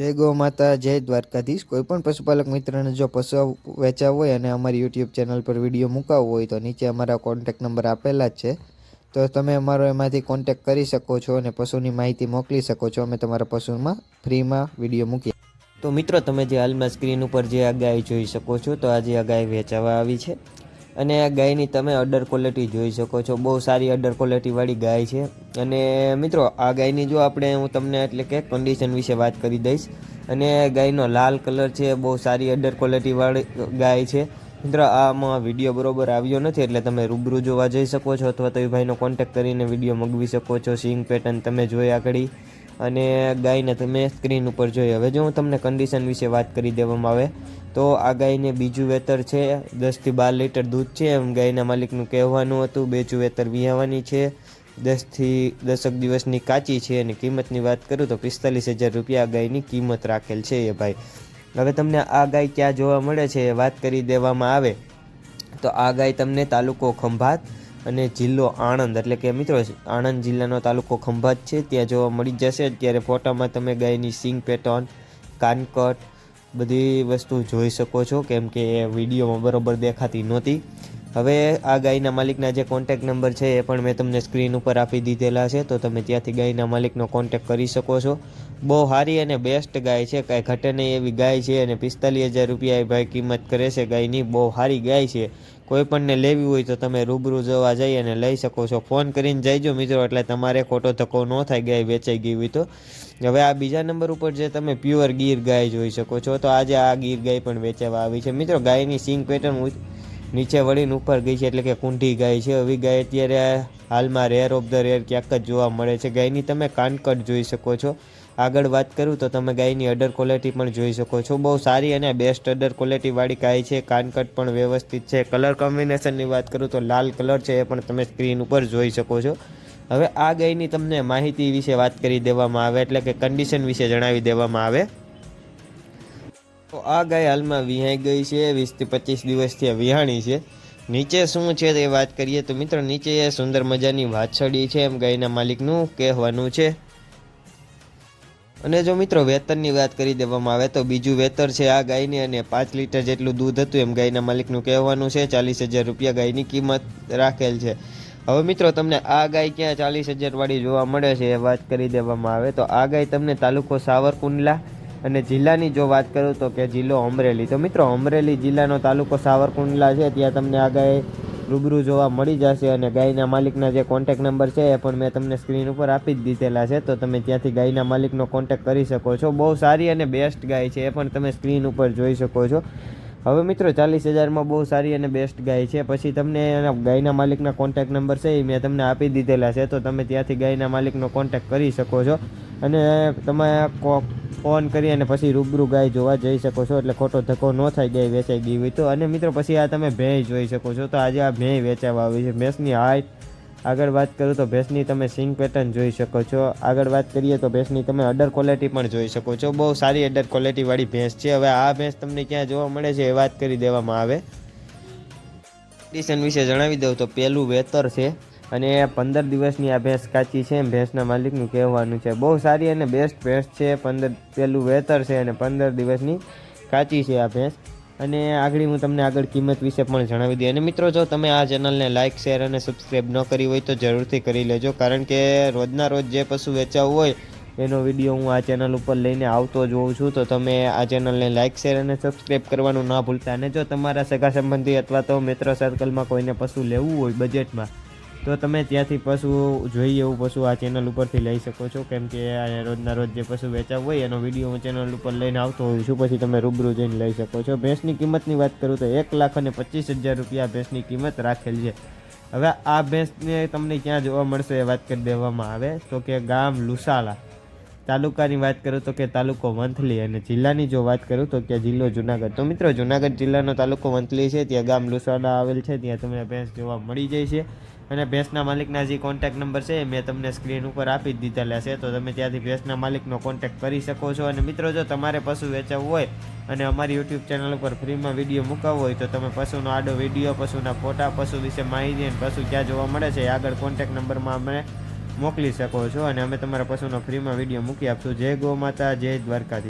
જય ગૌ માતા, જય દ્વારકાધીશ. કોઈ પણ પશુપાલક મિત્રને જો પશુ વેચાવ હોય અને અમારી યુટ્યુબ ચેનલ પર વીડિયો મુકાવવો હોય તો નીચે અમારા કોન્ટેક નંબર આપેલા જ છે. તો તમે અમારો એમાંથી કોન્ટેક કરી શકો છો અને પશુની માહિતી મોકલી શકો છો. અમે તમારા પશુમાં ફ્રીમાં વીડિયો મૂકીએ. તો મિત્રો, તમે જે હાલમાં સ્ક્રીન ઉપર જે આ ગાય જોઈ શકો છો, તો આજે આ ગાય વેચાવા આવી છે. અને ગાયની તમે અડર ક્વોલિટી જોઈ શકો છો. બહુ સારી અડર ક્વોલિટીવાળી ગાય છે. અને મિત્રો, આ ગાયની જો આપણે હું તમને એટલે કે કન્ડિશન વિશે વાત કરી દઈશ. અને ગાયનો લાલ કલર છે, બહુ સારી અડર ક્વોલિટીવાળી ગાય છે. મિત્રો, આમાં વીડિયો બરોબર આવ્યો નથી, એટલે તમે રૂબરૂ જોવા જઈ શકો છો અથવા તો એ ભાઈનો કોન્ટેક્ટ કરીને વીડિયો મગવી શકો છો. સિંગ પેટર્ન તમે જોઈ આગળ. અને ગાયને તમે સ્ક્રીન ઉપર જોઈ. હવે જો હું તમને કન્ડિશન વિશે વાત કરી દેવામાં આવે, તો આ ગાયને બીજું વેતર છે, દસથી બાર લીટર દૂધ છે. એમ ગાયના માલિકનું કહેવાનું હતું, બેચું વેતર વિહાવાની છે, દસથી દસક દિવસની કાચી છે અને કિંમતની વાત કરું તો પિસ્તાલીસ હજાર રૂપિયા આ ગાયની કિંમત રાખેલ છે એ ભાઈ. હવે તમને આ ગાય ક્યાં જોવા મળે છે વાત કરી દેવામાં આવે, તો આ ગાય તમને તાલુકો ખંભાત અને જિલ્લો આણંદ, એટલે કે મિત્રો, આણંદ જિલ્લાનો તાલુકો ખંભાત છે. ત્યાં જોવા મળી જશે. અત્યારે ફોટામાં તમે ગાયની સિંગ પેટર્ન, કાનકટ, બધી વસ્તુ જોઈ શકો છો. કેમ કે વિડીયોમાં બરાબર દેખાતી નહોતી. હવે આ ગાયના માલિકના જે કોન્ટેક નંબર છે એ પણ મેં તમને સ્ક્રીન ઉપર આપી દીધેલા છે, તો તમે ત્યાંથી ગાયના માલિકનો કોન્ટેક કરી શકો છો. બહુ સારી અને બેસ્ટ ગાય છે, કાંઈ ઘટે નહીં એવી ગાય છે અને પિસ્તાલીસ હજાર રૂપિયા એ ભાઈ કિંમત કરે છે ગાયની, બહુ સારી ગાય છે. કોઈ પણને લેવી હોય તો તમે રૂબરૂ જવા જઈ અને લઈ શકો છો. ફોન કરીને જઈજો મિત્રો, એટલે તમારે ખોટો ધક્કો ન થાય ગાય વેચાઈ ગઈ હોય તો. હવે આ બીજા નંબર ઉપર જે તમે પ્યોર ગીર ગાય જોઈ શકો છો, તો આજે આ ગીર ગાય પણ વેચાવા આવી છે. મિત્રો, ગાયની સિંગ પેટર્ન નીચે વળીને ઉપર ગઈ છે એટલે કે કુંઠી ગાય છે. આવી ગાય અત્યારે હાલમાં રેર ઓફ ધ રેર ક્યાંક જ જોવા મળે છે. ગાયની તમે કાનકટ જોઈ શકો છો. આગળ વાત કરું તો તમે ગાયની અડર ક્વોલિટી પણ જોઈ શકો છો. બહુ સારી અને બેસ્ટ અડર ક્વોલિટીવાળી ગાય છે. કાનકટ પણ વ્યવસ્થિત છે. કલર કોમ્બિનેશનની વાત કરું તો લાલ કલર છે એ પણ તમે સ્ક્રીન ઉપર જોઈ શકો છો. હવે આ ગાયની તમને માહિતી વિશે વાત કરી દેવામાં આવે એટલે કે કન્ડિશન વિશે જણાવી દેવામાં આવે. તો આ ગાય હાલમાં વિહાઈ ગઈ છે વીસથી પચીસ દિવસથી વિહાણી છે. નીચે શું છે તે વાત કરીએ તો મિત્રો, નીચે સુંદર મજાની વાછડી છે, એમ ગાયના માલિકનું કહેવાનું છે. અને જો મિત્રો વેતનની વાત કરી દેવામાં આવે તો બીજું વેતર છે આ ગાયની અને પાંચ લીટર જેટલું દૂધ હતું એમ ગાયના માલિકનું કહેવાનું છે. ચાલીસ હજાર રૂપિયા ગાયની કિંમત રાખેલ છે. હવે મિત્રો તમને આ ગાય ક્યાં ચાલીસ હજારવાળી જોવા મળે છે એ વાત કરી દેવામાં આવે તો આ ગાય તમને તાલુકો સાવરકુંડલા અને જિલ્લાની જો વાત કરું તો કે જિલ્લો અમરેલી. તો મિત્રો, અમરેલી જિલ્લાનો તાલુકો સાવરકુંડલા છે. ત્યાં તમને આ ગાય રૂબરૂ જોવા મળી જશે અને ગાયના માલિકના જે કોન્ટેક નંબર છે એ પણ મેં તમને સ્ક્રીન ઉપર આપી જ દીધેલા છે. તો તમે ત્યાંથી ગાયના માલિકનો કોન્ટેક કરી શકો છો. બહુ સારી અને બેસ્ટ ગાય છે એ પણ તમે સ્ક્રીન ઉપર જોઈ શકો છો. હવે મિત્રો ચાલીસ હજારમાં બહુ સારી અને બેસ્ટ ગાય છે. પછી તમને એના ગાયના માલિકના કોન્ટેક નંબર છે એ મેં તમને આપી દીધેલા છે, તો તમે ત્યાંથી ગાયના માલિકનો કોન્ટેક કરી શકો છો. અને તમે ફોન કરી અને પછી રૂબરૂ ગાય જોવા જઈ શકો છો, એટલે ખોટો ધક્કો ન થાય ગાય વેચાઈ ગઈ હોય તો. અને મિત્રો પછી આ તમે ભેંસ જોઈ શકો છો, તો આજે આ ભેંસ વેચાવા આવી છે. ભેંસની હાઈટ આગળ વાત કરું તો ભેંસની તમે સિંગ પેટર્ન જોઈ શકો છો. આગળ વાત કરીએ તો ભેંસની તમે અડર ક્વોલિટી પણ જોઈ શકો છો. બહુ સારી અડર ક્વોલિટીવાળી ભેંસ છે. હવે આ ભેંસ તમને ક્યાં જોવા મળે છે એ વાત કરી દેવામાં આવે. કન્ડિશન વિશે જણાવી દઉં તો પહેલું વેતર છે અને પંદર દિવસની આ ભેંસ કાચી છે. એમ ભેંસના માલિકનું કહેવાનું છે. બહુ સારી અને બેસ્ટ ભેંસ છે. પંદર, પહેલું વેતર છે અને પંદર દિવસની કાચી છે આ ભેંસ. અને આગળ હું તમને આગળ કિંમત વિશે પણ જણાવી દઈએ. અને મિત્રો, જો તમે આ ચેનલને લાઇક શેર અને સબસ્ક્રાઈબ ન કરી હોય તો જરૂરથી કરી લેજો. કારણ કે રોજના રોજ જે પશુ વેચાવું હોય, એનો વીડિયો હું આ ચેનલ ઉપર લઈને આવતો જ હોઉં છું. તો તમે આ ચેનલને લાઇક શેર અને સબસ્ક્રાઈબ કરવાનું ના ભૂલતા. અને જો તમારા સગા સંબંધી અથવા તો મિત્ર સર્કલમાં કોઈને પશુ લેવું હોય બજેટમાં તો તમે ત્યાંથી પશુ જોઈએ એવું પશુ આ ચેનલ ઉપરથી લઈ શકો છો. કેમ કે રોજના રોજ જે પશુ વેચાવ હોય, એનો વીડિયો હું ચેનલ ઉપર લઈને આવતો હોઉં છું. પછી તમે રૂબરૂ જઈને લઈ શકો છો. ભેંસની કિંમતની વાત કરું તો એક લાખ અને પચીસ હજાર રૂપિયા ભેંસની કિંમત રાખેલ છે. હવે આ ભેંસને તમને ક્યાં જોવા મળશે એ વાત કરી દેવામાં આવે. તો કે ગામ લુસાલા. તાલુકાની વાત કરું તો કે તાલુકો વંથલી અને જિલ્લાની જો વાત કરું તો કે જિલ્લો જુનાગઢ. તો મિત્રો, જુનાગઢ જિલ્લાનો તાલુકો વંથલી છે. ત્યાં ગામ લુસાડા આવેલ છે. ત્યાં તમને ભેંસ જોવા મળી જાય છે. અને ભેંસના માલિકના જે કોન્ટેક નંબર છે મેં તમને સ્ક્રીન ઉપર આપી જ દીધેલા છે. તો તમે ત્યાંથી ભેંસના માલિકનો કોન્ટેક કરી શકો છો. અને મિત્રો, જો તમારે પશુ વેચાવવું હોય અને અમારી યુટ્યુબ ચેનલ ઉપર ફ્રીમાં વીડિયો મૂકાવવો હોય તો તમે પશુનો આડો વીડિયો પશુના ફોટા, પશુ વિશે માહિતી અને પશુ ક્યાં જોવા મળે છે એ આગળ કોન્ટેક નંબરમાં અમે મોકલી શકો છો. અને અમે તમારા પશુનો ફ્રીમાં વીડિયો મૂકી આપશું. જય ગો માતા, જય દ્વારકાથી